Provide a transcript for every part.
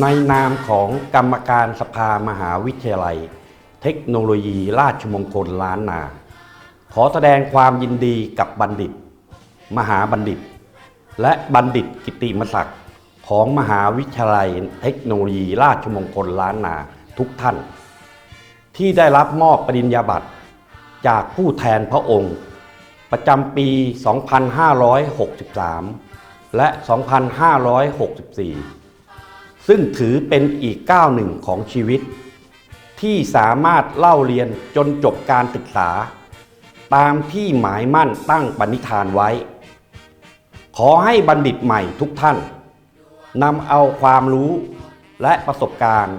ในนามของกรรมการสภามหาวิทยาลัย เทคโนโลยีราชมงคลล้านนา ขอแสดงความยินดีกับบัณฑิต มหาบัณฑิต และบัณฑิตกิติมศักดิ์ของมหาวิทยาลัย เทคโนโลยีราชมงคลล้านนาทุกท่าน ที่ได้รับมอบปริญญาบัตรจากผู้แทนพระองค์ ประจำปี 2563 และ 2564 ซึ่งถือเป็นอีกก้าวหนึ่งของชีวิต ที่สามารถเล่าเรียนจนจบการศึกษา ตามที่หมายมั่นตั้งปณิธานไว้ ขอให้บัณฑิตใหม่ทุกท่านนำเอาความรู้และประสบการณ์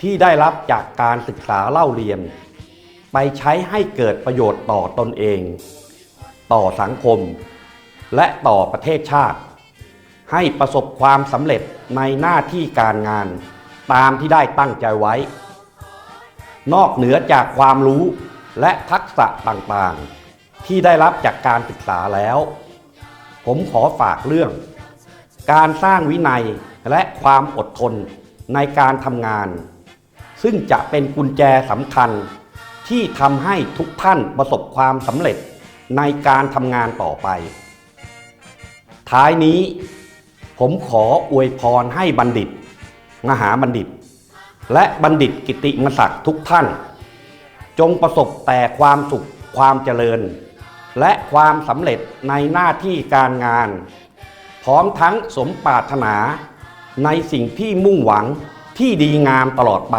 ที่ได้รับจากการศึกษาเล่าเรียน ไปใช้ให้เกิดประโยชน์ต่อตนเอง ต่อสังคม และต่อประเทศชาติ ให้ประสบความสำเร็จในหน้าที่การงาน ตามที่ได้ตั้งใจไว้ นอกเหนือจากความรู้และทักษะต่างๆ ที่ได้รับจากการศึกษาแล้ว ผมขอฝากเรื่อง การสร้างวินัยและความอดทนในการทำงาน ซึ่งจะเป็นกุญแจสำคัญที่ทำให้ทุกท่านประสบความสำเร็จในการทำงานต่อไป ท้ายนี้ ผมขออวยพรให้บัณฑิต มหาบัณฑิต และบัณฑิตกิติมศักดิ์ทุกท่าน จงประสบแต่ความสุขความเจริญ และความสำเร็จในหน้าที่การงาน พร้อมทั้งสมปรารถนาในสิ่งที่มุ่งหวังที่ดีงามตลอดไป